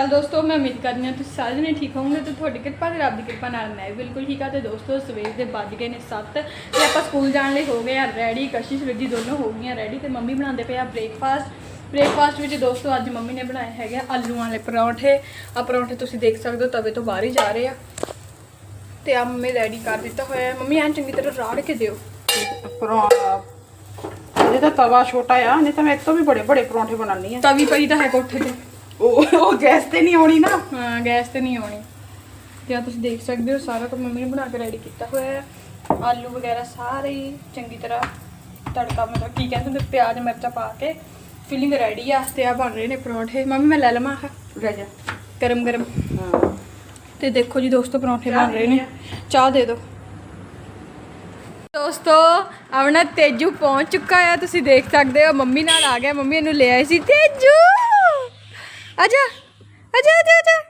ਚਾਲ ਦੋਸਤੋ ਮੈਂ ਉਮੀਦ ਕਰਦੀ ਹਾਂ ਤੁਸੀਂ ਸਾਰੇ ਜਣੇ ਠੀਕ ਹੋਵੋਗੇ ਤੇ ਤੁਹਾਡੀ ਕਿਰਪਾ ਤੇ ਰੱਬ ਦੀ ਕਿਰਪਾ ਨਾਲ ਮੈਂ ਬਿਲਕੁਲ ਠੀਕ ਆ ਤੇ ਦੋਸਤੋ ਸਵੇਰ ਦੇ ਵੱਜ ਗਏ ਨੇ 7 ਤੇ ਆਪਾਂ ਸਕੂਲ ਜਾਣ ਲਈ ਹੋ ਗਏ ਆ ਰੈਡੀ ਕਸ਼ਿਸ਼ ਰਿੱਧੀ ਦੋਨੋਂ ਹੋ ਗਈਆਂ ਰੈਡੀ ਤੇ ਮੰਮੀ ਬਣਾਉਂਦੇ ਪਏ ਆ ਬ੍ਰੇਕਫਾਸਟ ਬ੍ਰੇਕਫਾਸਟ ਵਿੱਚ ਦੋਸਤੋ ਅੱਜ ਮੰਮੀ ਨੇ ਬਣਾਏ ਹੈਗੇ ਆਲੂਆਂ ਵਾਲੇ ਪਰੌਂਠੇ। ਆ ਪਰੌਂਠੇ ਤੁਸੀਂ ਦੇਖ ਸਕਦੇ ਹੋ ਤਵੇ ਤੋਂ ਬਾਹਰ ਹੀ ਜਾ ਰਹੇ ਆ। ਤੇ ਆ ਮੰਮੀ ਰੈਡੀ ਕਰ ਦਿੱਤਾ ਹੋਇਆ ਹੈ। ਮੰਮੀ ਐਂ ਚੰਗੀ ਤਰ੍ਹਾਂ ਰਾੜ ਕੇ ਦਿਓ। ਪਰੌਂਠਾ ਇਹਦੇ ਤਾਂ ਤਵਾ ਛੋਟਾ ਆ ਨਹੀਂ ਤਾਂ ਮੈਂ ਇਹ ਤੋਂ ਵੀ ਬੜੇ ਬੜੇ ਪਰੌਂਠੇ ਬਣਾਉਣੀ ਆ ਤਵੀ ਪਈ ਤਾਂ ਹੈ ਕੋਠੇ ਤੇ। ਉਹ ਉਹ ਗੈਸ ਤੇ ਨਹੀਂ ਆਉਣੀ ਨਾ। ਹਾਂ ਗੈਸ ਤੇ ਨਹੀਂ ਆਉਣੀ। ਤੇ ਆ ਤੁਸੀਂ ਦੇਖ ਸਕਦੇ ਹੋ ਸਾਰਾ ਕੁਝ ਮੰਮੀ ਨੇ ਬਣਾ ਕੇ ਰੈਡੀ ਕੀਤਾ ਹੋਇਆ ਹੈ। ਆਲੂ ਵਗੈਰਾ ਸਾਰੇ ਹੀ ਚੰਗੀ ਤਰ੍ਹਾਂ ਤੜਕਾ ਮਤਲਬ ਕੀ ਕਹਿੰਦੇ ਹੁੰਦੇ ਪਿਆਜ਼ ਮਿਰਚਾਂ ਪਾ ਕੇ ਫਿਲਿੰਗ ਰੈਡੀ ਆ। ਤੇ ਆ ਬਣ ਰਹੇ ਨੇ ਪਰੌਂਠੇ। ਮੰਮੀ ਮੈਂ ਲੈ ਲਵਾਂ ਆਹ। ਰਹਿ ਜਾ। ਗਰਮ ਗਰਮ। ਹਾਂ। ਤੇ ਦੇਖੋ ਜੀ ਦੋਸਤੋ ਪਰੌਂਠੇ ਬਣ ਰਹੇ ਨੇ। ਚਾਹ ਦੇ ਦਿਓ। ਦੋਸਤੋ ਆਪਣਾ ਤੇਜੂ ਪਹੁੰਚ ਚੁੱਕਾ ਹੈ ਤੁਸੀਂ ਦੇਖ ਸਕਦੇ ਹੋ ਮੰਮੀ ਨਾਲ ਆ ਗਿਆ। ਮੰਮੀ ਇਹਨੂੰ ਲੈ ਆਈ ਸੀ। ਤੇਜੂ! ਆਜਾ ਆਜਾ ਆਜਾ ਆਜਾ।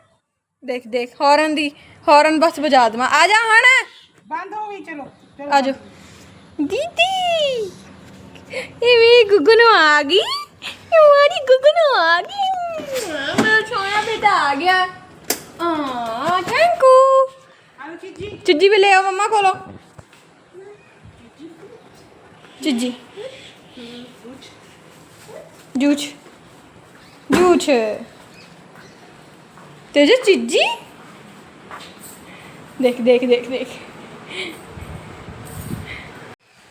ਦੇਖ ਦੇਖ ਹੌਰਨ ਦੀ ਹੌਰਨ ਬਸ ਵਜਾ ਦਵਾਂ। ਆ ਜਾ ਹੁਣ। ਬੰਦ ਹੋ ਗਈ ਚਲੋ ਚਲੋ। ਆਜੋ। ਦੀਦੀ ਇਹ ਵੀ ਗੁੱਗੂ ਨੂੰ ਆ ਗਈ। ਇਹ ਮਾਰੀ ਗੁੱਗੂ ਨੂੰ ਆ ਗਈ। ਮੇਰਾ ਛੋਇਆ ਬੇਟਾ ਆ ਗਿਆ। ਆ ਥੈਂਕ ਆਲੂ ਚੀਜੀ। ਚਿੱਜੀ ਵੀ ਲੈ ਆਓ ਮੰਮਾ ਕੋਲੋਂ ਚਿੱਜੀ ਜੂਚ ਜੂਚ ਤੇ ਜੇ ਚਿੱਜੀ ਦੇਖ ਦੇਖ ਦੇਖ ਦੇਖ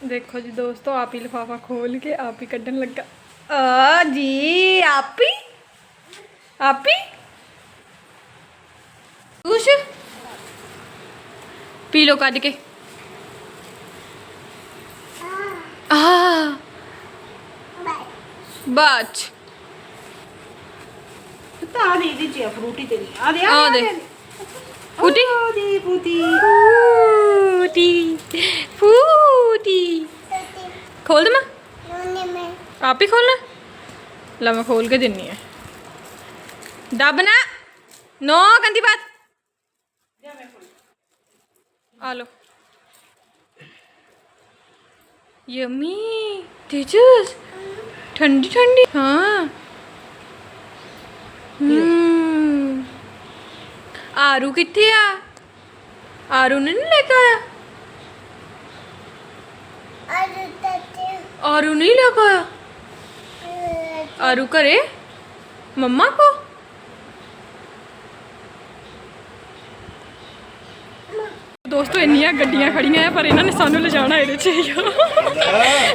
ਦੇਖੋ ਜੀ ਦੋਸਤੋ ਆਪ ਹੀ ਲਿਫਾਫਾ ਖੋਲ ਕੇ ਆਪ ਹੀ ਕੱਢਣ ਲੱਗਾ ਆ ਜੀ ਆਪ ਹੀ ਆਪ ਹੀ ਕੁਛ ਪੀ ਲੋ ਕੱਢ ਕੇ ਆ ਬਾਚ ਤਾਂ ਆ ਦੇ ਇਹਦੀ ਚ ਆ, ਫਰੂਟੀ ਤੇ ਨਹੀਂ ਆ ਦੇ ਆ ਦੇ ਫੂਟੀ ਦੇ ਫੂਟੀ ਫੂਟੀ ਫੂਟੀ ਖੋਲ ਦਮਾ ਆਪ ਹੀ ਖੋਲਣਾ ਲੈ। ਮੈਂ ਖੋਲ ਕੇ ਦਿੰਨੀ ਆ। ਦਬ ਨਾ। ਨੋ ਗੰਦੀ ਬਾਤ। ਆ ਲੋ ਯਮੀ ਠੰਡੀ ਠੰਡੀ। ਹਾਂ। ਆਰੂ ਕਿੱਥੇ ਆ? ਆਰੂ ਨੇ ਨਹੀਂ ਲੈ ਕੇ ਆਇਆ? ਆਰੂ ਨਹੀਂ ਲੈ ਕੇ ਆਇਆ? ਆਰੂ ਘਰੇ? ਮੰਮਾ ਕੋ? ਦੋਸਤੋ ਇੰਨੀਆਂ ਗੱਡੀਆਂ ਖੜੀਆਂ ਆ ਪਰ ਇਹਨਾਂ ਨੇ ਸਾਨੂੰ ਲਿਜਾਣਾ ਇਹਦੇ 'ਚ ਹੀ ਆ।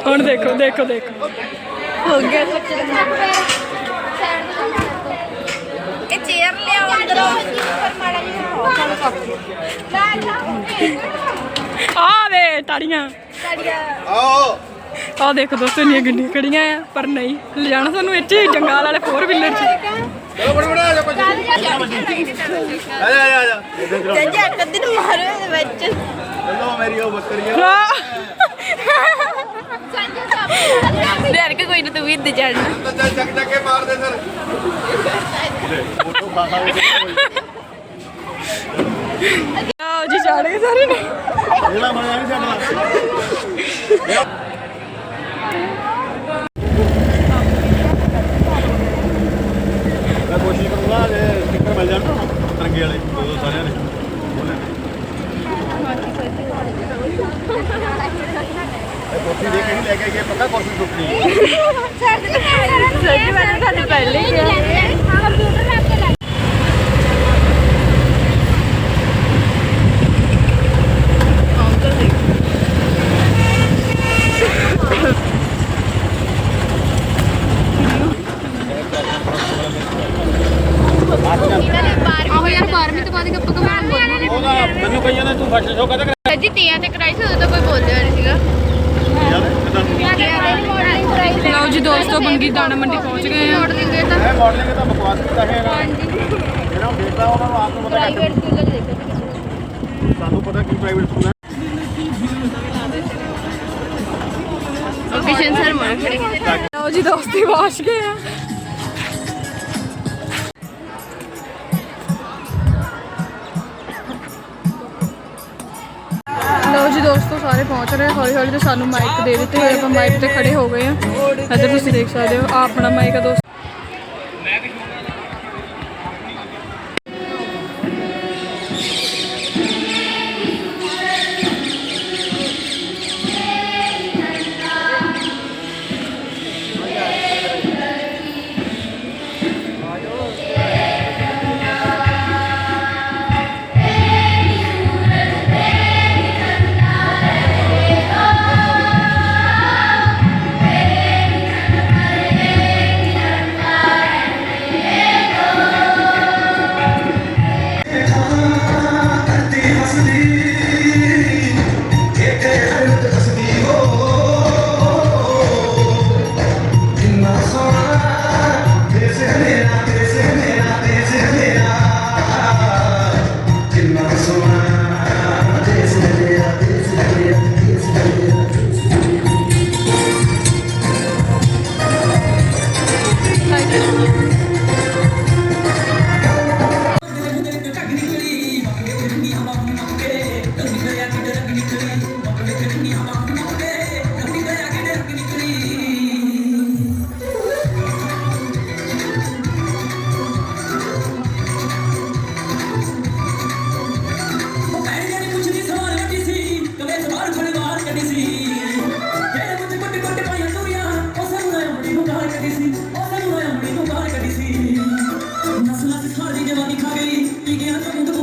ਹੁਣ ਦੇਖੋ ਦੇਖੋ ਦੇਖੋ। ਹੋ ਗਿਆ ਇਹ ਆ ਵੇ ਤਾੜੀਆਂ। ਆਓ ਆ ਦੇਖੋ ਦੋਸਤੋ ਇੰਨੀਆਂ ਗੱਡੀਆਂ ਖੜੀਆਂ ਆ ਪਰ ਨਹੀਂ ਲਿਜਾਣਾ ਸਾਨੂੰ ਇੱਥੇ ਜੰਗਾਲ ਵਾਲੇ 4 ਵੀਲਰ 'ਚ। ਚਲੋ ਬੜੇ ਬੜੇ ਆ ਜਾ ਭਾਜੀ। ਆ ਜਾ ਆ ਜਾ ਜੱਜਾ ਕਦੀ ਨੂੰ ਮਾਰੋ ਇਹਦੇ ਵਿੱਚ। ਚਲੋ ਮੇਰੀ ਉਹ ਬੱਕਰੀਆਂ ਡਰ ਕੇ ਕੋਈ ਨਾ ਤੂੰ ਵੀ ਇੱਦ ਚੜਨਾ ਤਾਂ ਚੱਲ ਚੱਕ ਚੱਕ ਕੇ ਮਾਰ ਦੇ ਸਰ। ਫੋਟੋ ਕੇ। ਆਓ ਜੀ ਗਏ ਸਾਰੇ। ਨੇ ਇਹਦਾ ਮਜ਼ਾ ਨਹੀਂ ਛੱਡਣਾ ਮੈਂ ਕੋਸ਼ਿਸ਼ ਕਰੂੰਗਾ ਜੇ ਸਟicker ਮਿਲ ਜਾਣ ਨਾ ਤਰੰਗੇ ਵਾਲੇ ਦੋ ਦੋ ਸਾਰਿਆਂ ਨੇ ਕੋਸ਼ਿਸ਼ ਦੇ ਕੇ ਨਹੀਂ ਲੈ ਕੇ ਗਏ ਪੱਕਾ ਕੋਸ਼ਿਸ਼ ਟੁੱਟਣੀ ਹੈ ਸੱਜੀ ਮੈਂ ਤੁਹਾਨੂੰ ਪਹਿਲੇ ਹੀ ਕਿਹਾ ਕੰਪਿਊਟਰ ਰੱਖ ਕੇ ਲੈ ਆਹੋ ਯਾਰ 12ਵੀਂ ਤੋਂ ਬਾਅਦ ਗੱਪ ਕਮਾਣ ਬੋਲਦੇ ਉਹਦਾ ਮੈਨੂੰ ਕਹੀ ਜਾਂਦਾ ਤੂੰ ਫਸਲ ਸੱਜੀ ਤੀਆਂ ਤੇ ਕਰਾਈ ਸੀ ਉਦੋਂ ਤਾਂ ਕੋਈ ਬੋਲਦਾ ਨਹੀਂ ਸੀਗਾ। ਲਓ ਜੀ ਦੋਸਤੋ ਬੰਗੀ ਦਾਣਾ ਮੰਡੀ ਪਹੁੰਚ ਗਏ ਆ। ਮਾਡਲਿੰਗ ਇਹ ਤਾਂ। ਇਹ ਮਾਡਲਿੰਗ ਤਾਂ ਬਕਵਾਸ ਕੀਤਾ ਹੈ ਇਹਨਾਂ ਨੂੰ। ਦੇਖਦਾ ਉਹਨਾਂ ਨੂੰ ਆਪ ਨੂੰ ਪਤਾ ਪ੍ਰਾਈਵੇਟ ਸਕੂਲ ਦੇ ਦੇਖੋ ਸਾਨੂੰ ਪਤਾ ਕੀ ਪ੍ਰਾਈਵੇਟ ਸਕੂਲ ਹੈ। ਲੋਕੇਸ਼ਨ ਸਰ ਮਾਰ ਖੜੇ। ਲਓ ਜੀ ਦੋਸਤੀ ਵਾਸ਼ ਗਏ ਆ। ਸਾਰੇ ਪਹੁੰਚ ਹੌਲੀ ਹੌਲੀ ਤੇ ਸਾਨੂੰ ਮਾਈਕ ਦੇ ਦਿੱਤੇ ਹੋਏ ਆਪਾਂ ਮਾਈਕ ਤੇ ਖੜੇ ਹੋ ਗਏ ਆ। ਇੱਧਰ ਤੁਸੀਂ ਦੇਖ ਸਕਦੇ ਹੋ ਆ ਆਪਣਾ ਮਾਈਕ ਆ ਦੋਸਤ। Did you know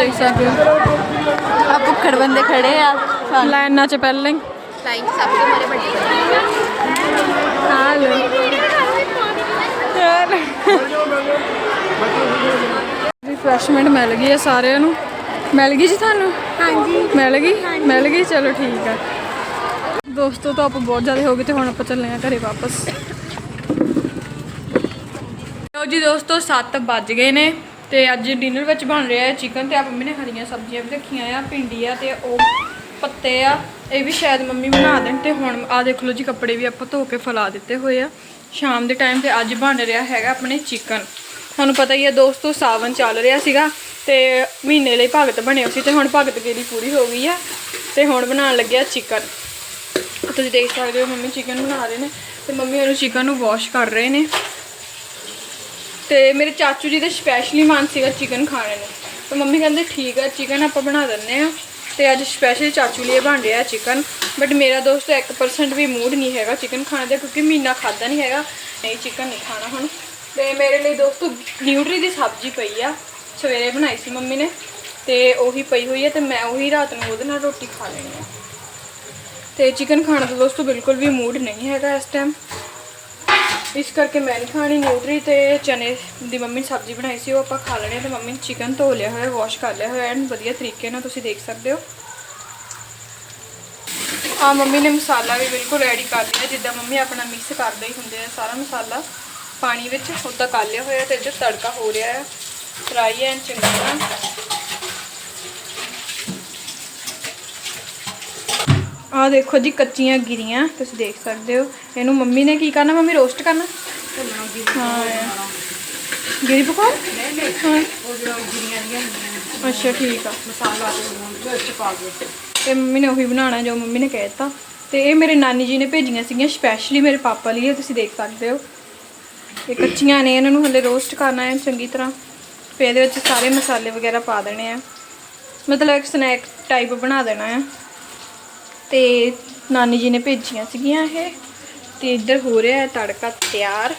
ਦੇਖ ਸਕਦੇ ਹੋ। ਆ ਭੁੱਖੜ ਬੰਦੇ ਖੜੇ ਆ। ਲਾਈਨਾਂ 'ਚ ਪਹਿਲਾਂ। ਹੀ ਲਾਈਨ ਸਭ ਤੋਂ ਮਾਰੇ ਵੱਡੇ ਆ ਲੋ ਯਾਰ। ਰਿਫਰੈਸ਼ਮੈਂਟ ਮਿਲ ਗਈ ਹੈ ਸਾਰਿਆਂ ਨੂੰ। ਮਿਲ ਗਈ ਜੀ ਤੁਹਾਨੂੰ? ਹਾਂਜੀ। ਮਿਲ ਗਈ? ਮਿਲ ਗਈ? ਚਲੋ ਠੀਕ ਆ। ਦੋਸਤੋ ਤਾਂ ਆਪਾਂ ਬਹੁਤ ਜ਼ਿਆਦਾ ਹੋ ਗਏ ਤੇ ਹੁਣ ਆਪਾਂ ਚੱਲੇ ਆ ਘਰੇ ਵਾਪਸ। ਲਓ ਜੀ ਦੋਸਤੋ 7 ਵੱਜ ਗਏ ਨੇ। ਤੇ ਅੱਜ ਡਿਨਰ ਵਿੱਚ ਬਣ ਰਿਹਾ ਹੈ ਚਿਕਨ ਤੇ ਆ ਮੰਮੀ ਨੇ ਹਰੀਆਂ ਸਬਜ਼ੀਆਂ ਵੀ ਰੱਖੀਆਂ ਆ, ਭਿੰਡੀ ਆ ਤੇ ਉਹ ਪੱਤੇ ਆ, ਇਹ ਵੀ ਸ਼ਾਇਦ ਮੰਮੀ ਬਣਾ ਦੇਣ ਤੇ ਹੁਣ ਆ ਦੇਖ ਲਓ ਜੀ ਕੱਪੜੇ ਵੀ ਆਪਾਂ ਧੋ ਕੇ ਫੈਲਾ ਦਿੱਤੇ ਹੋਏ ਆ। ਸ਼ਾਮ ਦੇ ਟਾਈਮ ਤੇ ਅੱਜ ਬਣ ਰਿਹਾ ਹੈਗਾ ਆਪਣੇ ਚਿਕਨ ਤੁਹਾਨੂੰ ਪਤਾ ਹੀ ਹੈ ਦੋਸਤੋ, ਸਾਵਨ ਚੱਲ ਰਿਹਾ ਸੀਗਾ ਤੇ ਮਹੀਨੇ ਲਈ ਭਗਤ ਬਣਿਆ ਸੀ ਤੇ ਹੁਣ ਭਗਤ ਗਿਰੀ ਪੂਰੀ ਹੋ ਗਈ ਆ ਤੇ ਹੁਣ ਬਣਾਉਣ ਲੱਗਿਆ ਚਿਕਨ ਤੁਸੀਂ ਦੇਖ ਸਕਦੇ ਹੋ ਮੰਮੀ ਚਿਕਨ ਬਣਾ ਰਹੇ ਨੇ ਤੇ ਮੰਮੀ ਉਹਨੂੰ ਚਿਕਨ ਨੂੰ ਵਾਸ਼ ਕਰ ਰਹੇ ਨੇ। ਤੇ ਮੇਰੇ ਚਾਚੂ ਜੀ ਦਾ ਸਪੈਸ਼ਲੀ ਮਨ ਸੀਗਾ ਚਿਕਨ ਖਾਣੇ ਨੂੰ। ਤੇ ਮੰਮੀ ਕਹਿੰਦੇ, ਠੀਕ ਆ ਚਿਕਨ ਆਪਾਂ ਬਣਾ ਦਿੰਨੇ ਆ ਤੇ ਅੱਜ ਸਪੈਸ਼ਲ ਚਾਚੂ ਲਈ ਬਣ ਰਿਹਾ ਚਿਕਨ ਬਟ ਮੇਰਾ ਦੋਸਤ 1% ਵੀ ਮੂਡ ਨਹੀਂ ਹੈਗਾ ਚਿਕਨ ਖਾਣ ਦਾ, ਕਿਉਂਕਿ ਮਹੀਨਾ ਖਾਦਾ ਨਹੀਂ ਹੈਗਾ। ਨਹੀਂ ਚਿਕਨ ਨਹੀਂ ਖਾਣਾ ਹੁਣ। ਤੇ ਮੇਰੇ ਲਈ ਦੋਸਤੋ ਨਿਊਟਰੀ ਦੀ ਸਬਜ਼ੀ ਪਈ ਆ। ਸਵੇਰੇ ਬਣਾਈ ਸੀ ਮੰਮੀ ਨੇ। ਤੇ ਉਹੀ ਪਈ ਹੋਈ ਹੈ ਤੇ ਮੈਂ ਉਹੀ ਰਾਤ ਨੂੰ ਉਹਦੇ ਨਾਲ ਰੋਟੀ ਖਾ ਲੈਣੀ ਆ ਤੇ ਚਿਕਨ ਖਾਣ ਦਾ ਦੋਸਤੋ ਬਿਲਕੁਲ ਵੀ ਮੂਡ ਨਹੀਂ ਹੈਗਾ ਇਸ ਟਾਈਮ ਇਸ ਕਰਕੇ ਮੈਂ ਨਹੀਂ ਖਾਣੀ ਨਿਊਟਰੀ ਤੇ ਚਨੇ ਦੀ ਮੰਮੀ ਨੇ ਸਬਜ਼ੀ ਬਣਾਈ ਸੀ, ਉਹ ਆਪਾਂ ਖਾ ਲੈਣੇ ਆ ਤੇ ਮੰਮੀ ਨੇ ਚਿਕਨ ਧੋ ਲਿਆ ਹੋਇਆ ਵਾਸ਼ ਕਰ ਲਿਆ ਹੋਇਆ, ਐਨ ਵਧੀਆ ਤਰੀਕੇ ਨਾਲ ਤੁਸੀਂ ਦੇਖ ਸਕਦੇ ਹੋ। ਆ ਮੰਮੀ ਨੇ ਮਸਾਲਾ ਵੀ ਬਿਲਕੁਲ ਰੈਡੀ ਕਰ ਲਿਆ, ਜਿੱਦਾਂ ਮੰਮੀ ਆਪਣਾ ਮਿਕਸ ਕਰਦੇ ਹੀ ਹੁੰਦੇ ਆ, ਸਾਰਾ ਮਸਾਲਾ ਪਾਣੀ ਵਿੱਚ ਉੱਦਾਂ ਕਰ ਲਿਆ ਹੋਇਆ ਤੇ ਜੋ ਤੜਕਾ ਹੋ ਰਿਹਾ ਹੈ ਫਰਾਈ ਐਨ ਚੰਗੀ ਤਰ੍ਹਾਂ। ਆ ਦੇਖੋ ਜੀ ਕੱਚੀਆਂ ਗਿਰੀਆਂ, ਤੁਸੀਂ ਦੇਖ ਸਕਦੇ ਹੋ। ਇਹਨੂੰ ਮੰਮੀ ਨੇ ਕੀ ਕਰਨਾ? ਮੰਮੀ ਰੋਸਟ ਕਰਨਾ? ਹਾਂ। ਗਿਰੀ ਪਕੌੜ? ਹਾਂ। ਅੱਛਾ, ਠੀਕ ਆ। ਮਸਾਲਾ ਤੇ ਵਿੱਚ ਪਾ ਕੇ ਤੇ ਮੰਮੀ ਨੇ ਉਹੀ ਬਣਾਉਣਾ ਜੋ ਮੰਮੀ ਨੇ ਕਹਿ ਦਿੱਤਾ। ਤੇ ਇਹ ਮੇਰੇ ਨਾਨੀ ਜੀ ਨੇ ਭੇਜੀਆਂ ਸੀਗੀਆਂ ਸਪੈਸ਼ਲੀ ਮੇਰੇ ਪਾਪਾ ਲਈ, ਇਹ ਤੁਸੀਂ ਦੇਖ ਸਕਦੇ ਹੋ। ਇਹ ਕੱਚੀਆਂ ਨੇ, ਇਹਨਾਂ ਨੂੰ ਹਲੇ ਰੋਸਟ ਕਰਨਾ ਹੈ ਚੰਗੀ ਤਰ੍ਹਾਂ। ਫਿਰ ਇਹਦੇ ਵਿੱਚ ਸਾਰੇ ਮਸਾਲੇ ਵਗੈਰਾ ਪਾ ਦੇਣੇ ਆ। ਮਤਲਬ ਇੱਕ ਸਨੈਕ ਟਾਈਪ ਬਣਾ ਦੇਣਾ ਆ। ਤੇ ਨਾਨੀ ਜੀ ਨੇ ਭੇਜੀਆਂ ਸੀਗੀਆਂ ਇਹ, ਤੇ ਇੱਧਰ ਹੋ ਰਿਹਾ ਹੈ ਤੜਕਾ ਤਿਆਰ।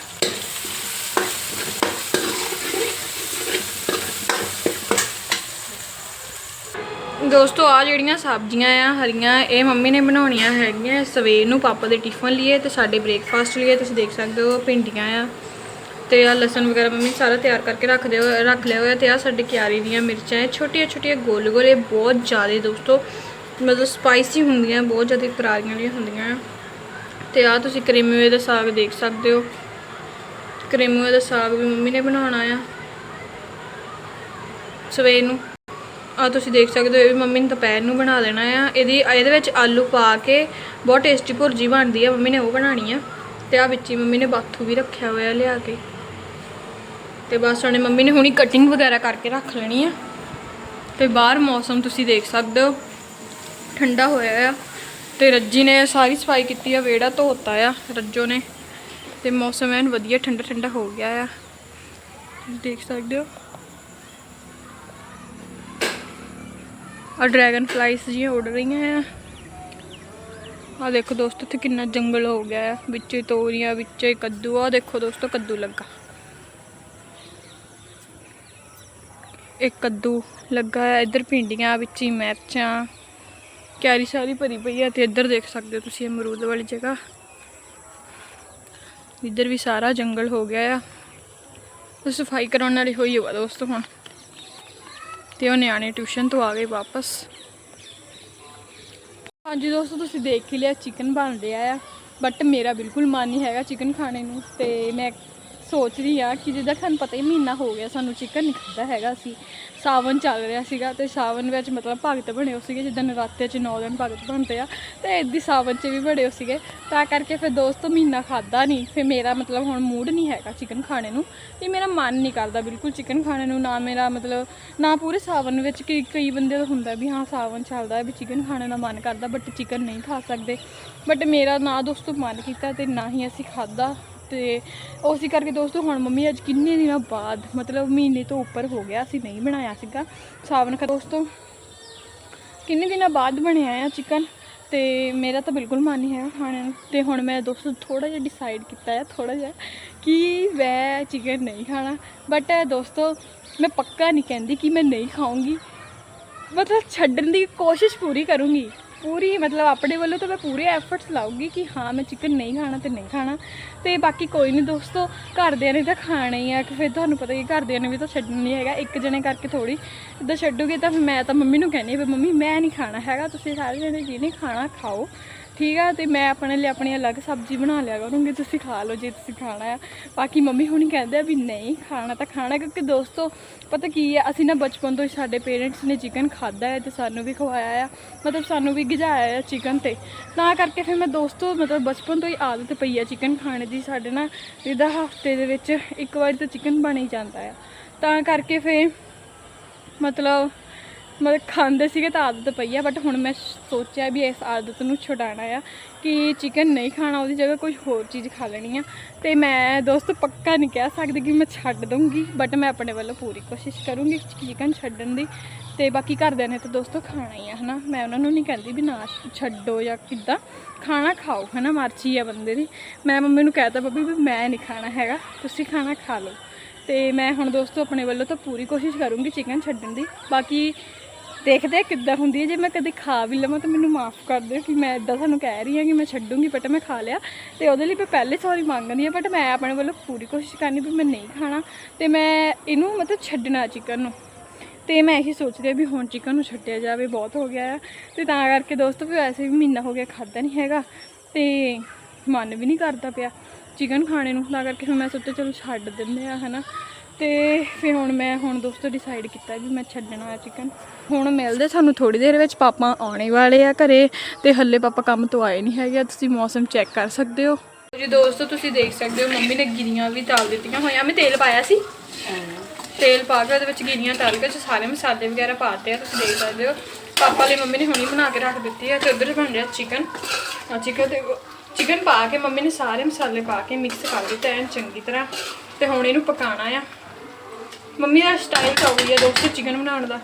ਦੋਸਤੋ ਆ ਜਿਹੜੀਆਂ ਸਬਜ਼ੀਆਂ ਆ, ਹਰੀਆਂ, ਇਹ ਮੰਮੀ ਨੇ ਬਣਾਉਣੀਆਂ ਹੈਗੀਆਂ। ਸਵੇਰ ਨੂੰ ਪਾਪਾ ਦੇ ਟਿਫਨ ਲਈ ਤੇ ਸਾਡੇ ਬ੍ਰੇਕਫਾਸਟ ਲਈ ਤੁਸੀਂ ਦੇਖ ਸਕਦੇ ਹੋ, ਭਿੰਡੀਆਂ ਆ। ਤੇ ਆ ਲਸਣ ਵਗੈਰਾ ਮੰਮੀ ਸਾਰਾ ਤਿਆਰ ਕਰਕੇ ਰੱਖ ਹੋ ਰੱਖ ਲਿਆ ਹੋਇਆ। ਤੇ ਆ ਸਾਡੇ ਕਿਆਰੀ ਦੀਆਂ ਮਿਰਚਾਂ ਹੈ ਛੋਟੀਆਂ ਛੋਟੀਆਂ ਗੋਲ ਗੋਲ ਇਹ ਬਹੁਤ ਜ਼ਿਆਦਾ ਦੋਸਤੋ। ਮਤਲਬ ਸਪਾਈਸੀ ਹੁੰਦੀਆਂ, ਬਹੁਤ ਜ਼ਿਆਦਾ ਕਰਾਰੀਆਂ ਜਿਹੀਆਂ ਹੁੰਦੀਆਂ ਆ। ਤੇ ਆ ਤੁਸੀਂ ਕਰੇਮੂਏ ਦਾ ਸਾਗ ਦੇਖ ਸਕਦੇ ਹੋ। ਕਰੀਮੂਏ ਦਾ ਸਾਗ ਵੀ ਮੰਮੀ ਨੇ ਬਣਾਉਣਾ ਆ। ਸਵੇਰ ਨੂੰ। ਆ ਤੁਸੀਂ ਦੇਖ ਸਕਦੇ ਹੋ, ਇਹ ਵੀ ਮੰਮੀ ਨੇ ਦੁਪਹਿਰ ਨੂੰ ਬਣਾ ਦੇਣਾ ਆ। ਇਹਦੀ, ਇਹਦੇ ਵਿੱਚ ਆਲੂ ਪਾ ਕੇ ਬਹੁਤ ਟੇਸਟੀ ਭੁਰਜੀ ਬਣਦੀ ਆ, ਮੰਮੀ ਨੇ ਉਹ ਬਣਾਣੀ ਆ। ਤੇ ਆ ਵਿੱਚ ਹੀ ਮੰਮੀ ਨੇ ਬਾਥੂ ਵੀ ਰੱਖਿਆ ਹੋਇਆ ਲਿਆ ਕੇ। ਤੇ ਬਸ ਉਹਨੇ ਮੰਮੀ ਨੇ ਹੁਣੀ ਕਟਿੰਗ ਵਗੈਰਾ ਕਰਕੇ ਰੱਖ ਲੈਣੀ ਆ। ਤੇ ਬਾਹਰ ਮੌਸਮ ਤੁਸੀਂ ਦੇਖ ਸਕਦੇ ਹੋ। ਠੰਡਾ ਹੋਇਆ ਆ। ਤੇ ਰੱਜੀ ਨੇ ਸਾਰੀ ਸਫ਼ਾਈ ਕੀਤੀ ਆ, ਵਿਹੜਾ ਧੋਤਾ ਆ ਰੱਜੋ ਨੇ। ਤੇ ਮੌਸਮ ਐਨ ਵਧੀਆ, ਠੰਡਾ ਠੰਡਾ ਹੋ ਗਿਆ ਆ। ਤੁਸੀਂ ਦੇਖ ਸਕਦੇ ਹੋ। ਆ ਡਰੈਗਨ ਫਲਾਈਸ ਜੀ ਉੱਡ ਰਹੀਆਂ ਆ। ਆ ਦੇਖੋ ਦੋਸਤੋ, ਇੱਥੇ ਕਿੰਨਾ ਜੰਗਲ ਹੋ ਗਿਆ ਆ। ਵਿੱਚੇ ਤੋਰੀਆਂ, ਵਿੱਚੇ ਕੱਦੂ ਆ ਦੇਖੋ ਦੋਸਤੋ, ਕੱਦੂ ਲੱਗਾ। ਇੱਕ ਕੱਦੂ ਲੱਗਾ ਆ, ਇੱਧਰ ਭਿੰਡੀਆਂ, ਵਿੱਚ ਹੀ ਮਿਰਚਾਂ। ਕਿਆਰੀ ਸਾਰੀ ਭਰੀ ਪਈ ਆ ਤੇ ਇੱਧਰ ਦੇਖ ਸਕਦੇ ਹੋ ਤੁਸੀਂ ਅਮਰੂਦ ਵਾਲੀ ਜਗ੍ਹਾ। ਇੱਧਰ ਵੀ ਸਾਰਾ ਜੰਗਲ ਹੋ ਗਿਆ ਆ। ਸਫ਼ਾਈ ਕਰਾਉਣ ਵਾਲੀ ਹੋਈ ਹੋਆ ਦੋਸਤੋ ਹੁਣ। ਤੇ ਉਹ ਨਿਆਣੇ ਟਿਊਸ਼ਨ ਤੋਂ ਆ ਗਏ ਵਾਪਸ। ਹਾਂਜੀ ਦੋਸਤੋ, ਤੁਸੀਂ ਦੇਖ ਹੀ ਲਿਆ, ਚਿਕਨ ਬਣ ਰਿਹਾ ਆ। ਬਟ ਮੇਰਾ ਬਿਲਕੁਲ ਮਨ ਨਹੀਂ ਹੈਗਾ ਚਿਕਨ ਖਾਣੇ ਨੂੰ ਤੇ ਮੈਂ ਸੋਚ ਰਹੀ ਆ ਕਿ ਜਿੱਦਾਂ ਤੁਹਾਨੂੰ ਪਤਾ ਹੀ ਮਹੀਨਾ ਹੋ ਗਿਆ ਸਾਨੂੰ ਚਿਕਨ ਨਹੀਂ ਖਾਦਾ ਹੈਗਾ ਸੀ। ਸਾਵਨ ਚੱਲ ਰਿਹਾ ਸੀਗਾ ਤੇ ਸਾਵਨ ਵਿੱਚ ਮਤਲਬ ਭਗਤ ਬਣੇ ਹੋ ਸੀਗੇ, ਜਿੱਦਾਂ ਨਰਾਤੇ 'ਚ 9 ਦਿਨ ਭਗਤ ਬਣਦੇ ਆ ਤੇ ਇੱਦੀ ਸਾਵਨ 'ਚ ਵੀ ਬੜੇ ਹੋ ਸੀਗੇ। ਤਾਂ ਕਰਕੇ ਫਿਰ ਦੋਸਤੋ ਮਹੀਨਾ ਖਾਦਾ ਨਹੀਂ, ਫਿਰ ਮੇਰਾ ਮਤਲਬ ਹੁਣ ਮੂਡ ਨਹੀਂ ਹੈਗਾ ਚਿਕਨ ਖਾਣੇ ਨੂੰ ਤੇ ਮੇਰਾ ਮਨ ਨਹੀਂ ਕਰਦਾ ਬਿਲਕੁਲ ਚਿਕਨ ਖਾਣੇ ਨੂੰ, ਨਾ ਮੇਰਾ ਮਤਲਬ, ਨਾ ਪੂਰੇ ਸਾਵਨ ਵਿੱਚ ਕਈ ਕਈ ਬੰਦੇ ਦਾ ਹੁੰਦਾ ਵੀ ਹਾਂ ਸਾਵਨ ਚੱਲਦਾ ਹੈ ਵੀ ਚਿਕਨ ਖਾਣੇ ਦਾ ਮਨ ਕਰਦਾ ਬਟ ਚਿਕਨ ਨਹੀਂ ਖਾ ਸਕਦੇ। ਬਟ ਮੇਰਾ ਨਾ ਦੋਸਤੋ ਮਨ ਕੀਤਾ ਤੇ ਨਾ ਹੀ ਅਸੀਂ ਖਾਦਾ ਤੇ ਉਸੇ ਕਰਕੇ ਦੋਸਤੋ ਹੁਣ ਮੰਮੀ ਅੱਜ ਕਿੰਨੇ ਦਿਨਾਂ ਬਾਅਦ, ਮਤਲਬ ਮਹੀਨੇ ਤੋਂ ਉੱਪਰ ਹੋ ਗਿਆ, ਅਸੀਂ ਨਹੀਂ ਬਣਾਇਆ ਸੀਗਾ। ਸਾਵਨ ਖਾ ਦੋਸਤੋ, ਕਿੰਨੇ ਦਿਨਾਂ ਬਾਅਦ ਬਣਿਆ ਆ ਚਿਕਨ ਤੇ ਮੇਰਾ ਤਾਂ ਬਿਲਕੁਲ ਮਨ ਨਹੀਂ ਹੈਗਾ ਖਾਣੇ ਨੂੰ। ਤੇ ਹੁਣ ਮੈਂ ਦੋਸਤੋ ਥੋੜਾ ਜਿਹਾ ਡਿਸਾਈਡ ਕੀਤਾ ਹੈ ਥੋੜਾ ਜਿਹਾ, ਕਿ ਮੈਂ ਚਿਕਨ ਨਹੀਂ ਖਾਣਾ। ਬਟ ਦੋਸਤੋ, ਮੈਂ ਪੱਕਾ ਨਹੀਂ ਕਹਿੰਦੀ ਕਿ ਮੈਂ ਨਹੀਂ ਖਾਊਂਗੀ। ਮਤਲਬ ਛੱਡਣ ਦੀ ਕੋਸ਼ਿਸ਼ ਪੂਰੀ ਕਰੂੰਗੀ। ਪੂਰੀ, ਮਤਲਬ ਆਪਣੇ ਵੱਲੋਂ ਤਾਂ ਮੈਂ ਪੂਰੇ ਐਫਰਟਸ ਲਾਊਂਗੀ ਕਿ ਹਾਂ, ਮੈਂ ਚਿਕਨ ਨਹੀਂ ਖਾਣਾ ਤੇ ਨਹੀਂ ਖਾਣਾ। ਤੇ ਬਾਕੀ ਕੋਈ ਨਹੀਂ ਦੋਸਤੋ, ਘਰਦਿਆਂ ਨੇ ਤਾਂ ਖਾਣਾ ਹੀ ਆ, ਕਿ ਫਿਰ ਤੁਹਾਨੂੰ ਪਤਾ ਹੀ ਘਰਦਿਆਂ ਨੇ ਵੀ ਤਾਂ ਛੱਡਣਾ ਨਹੀਂ ਹੈਗਾ, ਇੱਕ ਜਣੇ ਕਰਕੇ ਥੋੜੀ ਇਦਾਂ ਛੱਡੂਗੇ ਤਾਂ ਫਿਰ ਮੈਂ ਤਾਂ ਮੰਮੀ ਨੂੰ ਕਹਿੰਦੀ ਵੀ ਮੰਮੀ, ਮੈਂ ਨਹੀਂ ਖਾਣਾ ਹੈਗਾ, ਤੁਸੀਂ ਸਾਰੇ ਜਣੇ ਜਿਹਨੇ ਖਾਣਾ ਖਾਓ। ਠੀਕ ਆ ਤੇ ਮੈਂ ਆਪਣੇ ਲਈ ਆਪਣੀ ਅਲੱਗ ਸਬਜ਼ੀ ਬਣਾ ਲਿਆ ਕਰੂੰਗੀ, ਤੁਸੀਂ ਖਾ ਲਓ ਜੇ ਤੁਸੀਂ ਖਾਣਾ ਆ। ਬਾਕੀ ਮੰਮੀ ਹੁਣ ਕਹਿੰਦੇ ਆ ਵੀ ਨਹੀਂ, ਖਾਣਾ ਤਾਂ ਖਾਣਾ, ਕਿਉਂਕਿ ਦੋਸਤੋ, ਪਤਾ ਕੀ ਆ, ਅਸੀਂ ਨਾ ਬਚਪਨ ਤੋਂ ਹੀ ਸਾਡੇ ਪੇਰੈਂਟਸ ਨੇ ਚਿਕਨ ਖਾਦਾ ਹੈ ਤੇ ਸਾਨੂੰ ਵੀ ਖਵਾਇਆ ਆ, ਮਤਲਬ ਸਾਨੂੰ ਵੀ ਗਿਜਾਇਆ ਆ ਚਿਕਨ ਤੇ। ਤਾਂ ਕਰਕੇ ਫਿਰ ਮੈਂ ਦੋਸਤੋ, ਮਤਲਬ ਬਚਪਨ ਤੋਂ ਹੀ ਆਦਤ ਪਈ ਆ ਚਿਕਨ ਖਾਣੇ ਦੀ, ਸਾਡੇ ਨਾ ਜਿੱਦਾਂ ਹਫ਼ਤੇ ਦੇ ਵਿੱਚ ਇੱਕ ਵਾਰੀ ਤਾਂ ਚਿਕਨ ਬਣ ਹੀ ਜਾਂਦਾ ਆ। ਤਾਂ ਕਰਕੇ ਫਿਰ, ਮਤਲਬ ਮਤਲਬ ਖਾਂਦੇ ਸੀਗੇ ਤਾਂ ਆਦਤ ਪਈ ਆ ਬਟ ਹੁਣ ਮੈਂ ਸੋਚਿਆ ਵੀ ਇਸ ਆਦਤ ਨੂੰ ਛੁਡਾਉਣਾ ਆ ਕਿ ਚਿਕਨ ਨਹੀਂ ਖਾਣਾ, ਉਹਦੀ ਜਗ੍ਹਾ ਕੋਈ ਹੋਰ ਚੀਜ਼ ਖਾ ਲੈਣੀ ਆ। ਤੇ ਮੈਂ ਦੋਸਤੋ ਪੱਕਾ ਨਹੀਂ ਕਹਿ ਸਕਦੀ ਕਿ ਮੈਂ ਛੱਡ ਦੂੰਗੀ ਬਟ ਮੈਂ ਆਪਣੇ ਵੱਲੋਂ ਪੂਰੀ ਕੋਸ਼ਿਸ਼ ਕਰੂੰਗੀ ਚਿਕਨ ਛੱਡਣ ਦੀ। ਤੇ ਬਾਕੀ ਘਰਦਿਆਂ ਨੇ ਤਾਂ ਦੋਸਤੋ ਖਾਣਾ ਹੀ ਆ, ਹਨਾ? ਮੈਂ ਉਹਨਾਂ ਨੂੰ ਨਹੀਂ ਕਹਿੰਦੀ ਵੀ ਨਾ ਛੱਡੋ ਜਾਂ ਕਿੱਦਾਂ। ਖਾਣਾ ਖਾਓ, ਹਨਾ? ਮਰਜ਼ੀ ਆ ਬੰਦੇ ਦੀ। ਮੈਂ ਮੰਮੀ ਨੂੰ ਕਹਿਤਾ ਬੱਬੀ ਵੀ ਮੈਂ ਨਹੀਂ ਖਾਣਾ ਹੈਗਾ, ਤੁਸੀਂ ਖਾਣਾ ਖਾ ਲਓ। ਤੇ ਮੈਂ ਹੁਣ ਦੋਸਤੋ ਆਪਣੇ ਵੱਲੋਂ ਤਾਂ ਪੂਰੀ ਕੋਸ਼ਿਸ਼ ਕਰੂੰਗੀ ਚਿਕਨ ਛੱਡਣ ਦੀ। ਬਾਕੀ ਦੇਖਦੇ ਆ ਕਿੱਦਾਂ ਹੁੰਦੀ ਹੈ। ਜੇ ਮੈਂ ਕਦੇ ਖਾ ਵੀ ਲਵਾਂ ਤਾਂ ਮੈਨੂੰ ਮਾਫ ਕਰ ਦਿਓ ਕਿ ਮੈਂ ਇਦਾਂ ਤੁਹਾਨੂੰ ਕਹਿ ਰਹੀ ਹਾਂ ਕਿ ਮੈਂ ਛੱਡੂੰਗੀ ਬਟ ਮੈਂ ਖਾ ਲਿਆ। ਤੇ ਉਹਦੇ ਲਈ ਮੈਂ ਪਹਿਲੇ ਸੌਰੀ ਮੰਗਦੀ ਹਾਂ ਬਟ ਮੈਂ ਆਪਣੇ ਵੱਲੋਂ ਪੂਰੀ ਕੋਸ਼ਿਸ਼ ਕਰਨੀ ਵੀ ਮੈਂ ਨਹੀਂ ਖਾਣਾ। ਤੇ ਮੈਂ ਇਹਨੂੰ ਮਤਲਬ ਛੱਡਣਾ ਚਿਕਨ ਨੂੰ। ਤੇ ਮੈਂ ਇਹੀ ਸੋਚਦੀ ਹਾਂ ਵੀ ਹੁਣ ਚਿਕਨ ਨੂੰ ਛੱਡਿਆ ਜਾਵੇ, ਬਹੁਤ ਹੋ ਗਿਆ ਆ। ਤੇ ਤਾਂ ਕਰਕੇ ਦੋਸਤੋ ਵੀ ਵੈਸੇ ਵੀ ਮਹੀਨਾ ਹੋ ਗਿਆ ਖਾਦਾ ਨਹੀਂ ਹੈਗਾ। ਤੇ ਮਨ ਵੀ ਨਹੀਂ ਕਰਦਾ ਪਿਆ ਚਿਕਨ ਖਾਣੇ ਨੂੰ। ਤਾਂ ਕਰਕੇ ਹੁਣ ਮੈਂ ਸੋਚਿਆ ਚਲੋ ਛੱਡ ਦਿੰਦੇ ਆ ਹਨਾ। ਤੇ ਫਿਰ ਹੁਣ ਮੈਂ, ਹੁਣ ਦੋਸਤੋ ਡਿਸਾਈਡ ਕੀਤਾ ਵੀ ਮੈਂ ਛੱਡਣਾ ਆ ਚਿਕਨ ਹੁਣ ਮਿਲਦੇ ਸਾਨੂੰ ਥੋੜੀ ਦੇਰ ਵਿੱਚ, ਪਾਪਾ ਆਉਣੇ ਵਾਲੇ ਆ ਘਰੇ ਤੇ ਹੱਲੇ ਪਾਪਾ ਕੰਮ ਤੋਂ ਆਏ ਨਹੀਂ ਹੈਗੇ, ਤੁਸੀਂ ਮੌਸਮ ਚੈੱਕ ਕਰ ਸਕਦੇ ਹੋ। ਜੀ ਦੋਸਤੋ, ਤੁਸੀਂ ਦੇਖ ਸਕਦੇ ਹੋ, ਮੰਮੀ ਨੇ ਗਿਰੀਆਂ ਵੀ ਤਾਲ ਦਿੱਤੀਆਂ ਹੋਈਆਂ। ਮੈਂ ਤੇਲ ਪਾਇਆ ਸੀ। ਤੇਲ ਪਾ ਕੇ ਉਹਦੇ ਵਿੱਚ ਗਿਰੀਆਂ ਤਲ ਕੇ ਚ ਸਾਰੇ ਮਸਾਲੇ ਵਗੈਰਾ ਪਾਤੇ ਆ, ਤੁਸੀਂ ਦੇਖ ਸਕਦੇ ਹੋ। ਪਾਪਾ ਲਈ ਮੰਮੀ ਨੇ ਹੁਣੀ ਬਣਾ ਕੇ ਰੱਖ ਦਿੱਤੀ ਹੈ ਤੇ ਉਧਰ ਬਣ ਰਿਹਾ ਚਿਕਨ ਆ ਚਿਕਨ ਤੇ ਚਿਕਨ ਪਾ ਕੇ ਮੰਮੀ ਨੇ ਸਾਰੇ ਮਸਾਲੇ ਪਾ ਕੇ ਮਿਕਸ ਕਰ ਦਿੱਤਾ ਐਨ ਚੰਗੀ ਤਰ੍ਹਾਂ। ਤੇ ਹੁਣ ਇਹਨੂੰ ਪਕਾਉਣਾ ਆ। ਮੰਮੀ ਦਾ ਸਟਾਈਲ ਹੋ ਗਈ ਦੋਸਤੋ ਚਿਕਨ ਬਣਾਉਣ ਦਾ।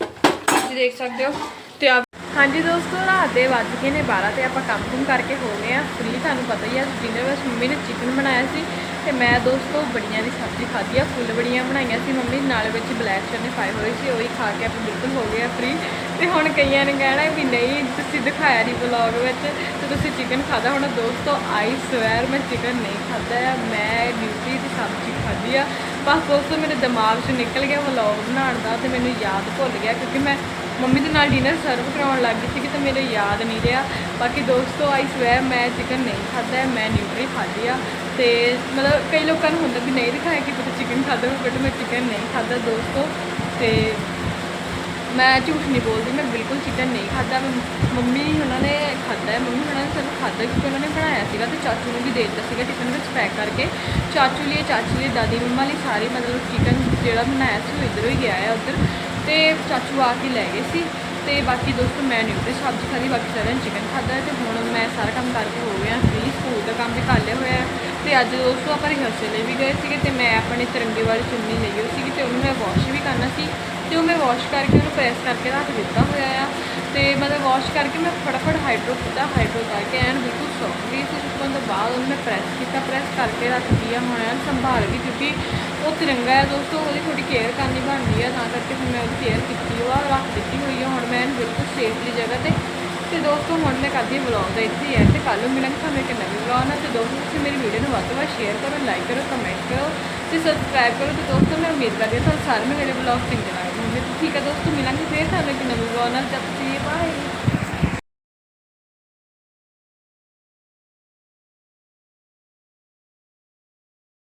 ਤੁਸੀਂ ਦੇਖ ਸਕਦੇ ਹੋ, ਤੇ ਆ ਹਾਂਜੀ ਦੋਸਤੋ, ਰਾਤ ਦੇ ਵੱਜ ਗਏ ਨੇ 12 ਤੇ ਆਪਾਂ ਕੰਮ ਕੁਮ ਕਰਕੇ ਹੋ ਗਏ ਆ ਫ੍ਰੀ ਤੁਹਾਨੂੰ ਪਤਾ ਹੀ ਆ ਡਿਨਰ ਵਿੱਚ ਮੰਮੀ ਨੇ ਚਿਕਨ ਬਣਾਇਆ ਸੀ ਤੇ ਮੈਂ ਦੋਸਤੋ ਬੜੀਆਂ ਦੀ ਸਬਜ਼ੀ ਖਾਧੀ ਆ, ਫੁੱਲ ਬੜੀਆਂ ਬਣਾਈਆਂ ਸੀ ਮੰਮੀ, ਨਾਲ ਵਿੱਚ ਬਲੈਕ ਚਨੇ ਪਾਏ ਹੋਏ ਸੀ, ਉਹੀ ਖਾ ਕੇ ਆਪਾਂ ਬਿਲਕੁਲ ਹੋ ਗਏ ਆ ਫ੍ਰੀ ਤੇ ਹੁਣ ਕਈਆਂ ਨੇ ਕਹਿਣਾ ਵੀ ਨਹੀਂ, ਤੁਸੀਂ ਦਿਖਾਇਆ ਨਹੀਂ ਵਲੌਗ ਵਿੱਚ, ਤੇ ਤੁਸੀਂ ਚਿਕਨ ਖਾਦਾ ਹੁਣ ਦੋਸਤੋ ਆਈ ਸਵੇਰ ਮੈਂ ਚਿਕਨ ਨਹੀਂ ਖਾਦਾ ਆ, ਮੈਂ ਡਿਊਟੀ ਦੀ ਸਬਜ਼ੀ ਖਾਧੀ ਆ। ਬਸ ਦੋਸਤੋ ਮੇਰੇ ਦਿਮਾਗ 'ਚ ਨਿਕਲ ਗਿਆ ਵਲੌਗ ਬਣਾਉਣ ਦਾ ਤੇ ਮੈਨੂੰ ਯਾਦ ਭੁੱਲ ਗਿਆ ਕਿਉਂਕਿ ਮੈਂ ਮੰਮੀ ਦੇ ਨਾਲ ਡਿਨਰ ਸਰਵ ਕਰਾਉਣ ਲੱਗ ਗਈ ਸੀ ਤੇ ਮੇਰੇ ਯਾਦ ਨਹੀਂ ਰਿਹਾ। ਬਾਕੀ ਦੋਸਤੋ ਆਈ ਸਵੇਰ ਮੈਂ ਚਿਕਨ ਨਹੀਂ ਖਾਦਾ ਮੈਂ ਨਿਊਟਰੀ ਖਾਧੀ ਆ ਤੇ ਮਤਲਬ ਕਈ ਲੋਕਾਂ ਨੂੰ ਹੁੰਦਾ ਵੀ ਨਹੀਂ ਦਿਖਾਇਆ ਕਿ ਤੁਸੀਂ ਚਿਕਨ ਖਾਦਾ ਬਟ ਮੈਂ ਚਿਕਨ ਨਹੀਂ ਖਾਦਾ ਦੋਸਤੋ ਤੇ ਮੈਂ ਝੂਠ ਨਹੀਂ ਬੋਲਦੀ, ਮੈਂ ਬਿਲਕੁਲ ਚਿਕਨ ਨਹੀਂ ਖਾਦਾ ਮੰਮੀ ਉਹਨਾਂ ਨੇ ਖਾਦਾ ਹੈ, ਮੰਮੀ ਉਹਨਾਂ ਨੇ ਸਾਨੂੰ ਖਾਦਾ ਕਿਉਂਕਿ ਉਹਨਾਂ ਨੇ ਬਣਾਇਆ ਸੀਗਾ ਤੇ ਚਾਚੂ ਨੂੰ ਵੀ ਦੇ ਦਿੱਤਾ ਸੀਗਾ ਟਿਫਨ ਵਿੱਚ ਪੈਕ ਕਰਕੇ। ਚਾਚੂ ਲਈ, ਚਾਚੀ ਲਈ, ਦਾਦੀ ਮੰਮਾ ਲਈ ਸਾਰੇ ਮਤਲਬ ਚਿਕਨ ਜਿਹੜਾ ਬਣਾਇਆ ਸੀ ਉਹ ਇੱਧਰੋਂ ਹੀ ਗਿਆ ਹੈ ਉੱਧਰ। ਤੇ ਚਾਚੂ ਆ ਕੇ ਲੈ ਗਏ ਸੀ। ਤੇ ਬਾਕੀ ਦੋਸਤੋ, ਮੈਂ ਨਿਊਟਰੀ ਸਬਜ਼ੀ ਖਾਧੀ, ਬਾਕੀ ਸਾਰਿਆਂ ਨੇ ਚਿਕਨ ਖਾਧਾ ਤੇ ਹੁਣ ਮੈਂ ਸਾਰਾ ਕੰਮ ਕਰਕੇ ਹੋ ਗਿਆ। ਫ੍ਰੀ ਸਕੂਲ ਦਾ ਕੰਮ ਵੀ ਕਰ ਲਿਆ ਹੋਇਆ ਹੈ। ਤੇ ਅੱਜ ਦੋਸਤੋ, ਆਪਾਂ ਰਿਹਰਸਲ ਲਈ ਵੀ ਗਏ ਸੀਗੇ ਤੇ ਮੈਂ ਆਪਣੇ ਤਿਰੰਗੇ ਵਾਲੀ ਚੁੰਨੀ ਲਈ ਹੋਈ ਸੀਗੀ ਤੇ ਉਹਨੂੰ ਮੈਂ ਵਾਸ਼ ਵੀ ਕਰਨਾ ਸੀ। ਤੇ ਉਹ ਮੈਂ ਵਾਸ਼ ਕਰਕੇ ਉਹਨੂੰ ਪ੍ਰੈਸ ਕਰਕੇ ਰੱਖ ਦਿੱਤਾ ਹੋਇਆ ਆ। ਤੇ ਮਤਲਬ ਵਾਸ਼ ਕਰਕੇ ਮੈਂ ਫਟਾਫਟ ਹਾਈਡਰੋ ਕੀਤਾ ਹਾਈਡਰੋ ਕਰਕੇ ਐਨ ਬਿਲਕੁਲ ਸੁੱਕ ਗਈ ਸੀ ਸੁੱਕਣ ਤੋਂ ਬਾਅਦ ਉਹਨੂੰ ਮੈਂ ਪ੍ਰੈਸ ਕੀਤਾ ਕਰਕੇ ਰੱਖਦੀ ਆ ਹੁਣ ਸੰਭਾਲ ਗਈ ਕਿਉਂਕਿ ਉਹ ਤਿਰੰਗਾ ਹੈ ਦੋਸਤੋ, ਉਹਦੀ ਥੋੜੀ ਕੇਅਰ ਕਰਨੀ ਬਣਦੀ ਆ, ਤਾਂ ਕਰਕੇ ਫਿਰ ਮੈਂ ਉਹਦੀ ਕੇਅਰ ਕੀਤੀ, ਉਹ ਆ ਰੱਖ ਦਿੱਤੀ ਹੋਈ ਆ, ਹੁਣ ਮੈਂ ਇਹਨੂੰ ਬਿਲਕੁਲ ਸੇਫਲੀ ਜਗ੍ਹਾ ਤੇ ਤੇ ਦੋਸਤੋ ਹੁਣ ਮੈਂ ਕਰਦੀ ਹਾਂ ਵਲੌਗ ਦਾ ਇੱਥੇ ਹੈ ਤੇ ਕੱਲ੍ਹ ਨੂੰ ਮਿਲਾਂਗੇ ਤੁਹਾਨੂੰ ਇੱਕ ਨਵੀਂ ਵਲੌਗ ਨਾਲ, ਤੇ ਦੋਸਤੋ ਤੁਸੀਂ ਮੇਰੀ ਵੀਡੀਓ ਨੂੰ ਵੱਧ ਤੋਂ ਵੱਧ ਸ਼ੇਅਰ ਕਰੋ ਲਾਈਕ ਕਰੋ ਕਮੈਂਟ ਕਰੋ ਤੇ ਸਬਸਕ੍ਰਾਈਬ ਕਰੋ, ਤੇ ਦੋਸਤੋ ਮੈਂ ਉਮੀਦ ਕਰਦੀ ਹਾਂ ਤੁਹਾਨੂੰ ਸਾਰੇ ਮੇਰੇ ਵਲੌਗ ਚੰਗੇ ਲੱਗਦੇ ਠੀਕ ਹੈ ਦੋਸਤੋ, ਮਿਲਾਂਗੇ ਫੇਰ ਤੁਹਾਨੂੰ ਇੱਕ ਨਵੀਂ ਵਲੌਗ ਨਾਲ, ਜਦ ਤੱਕ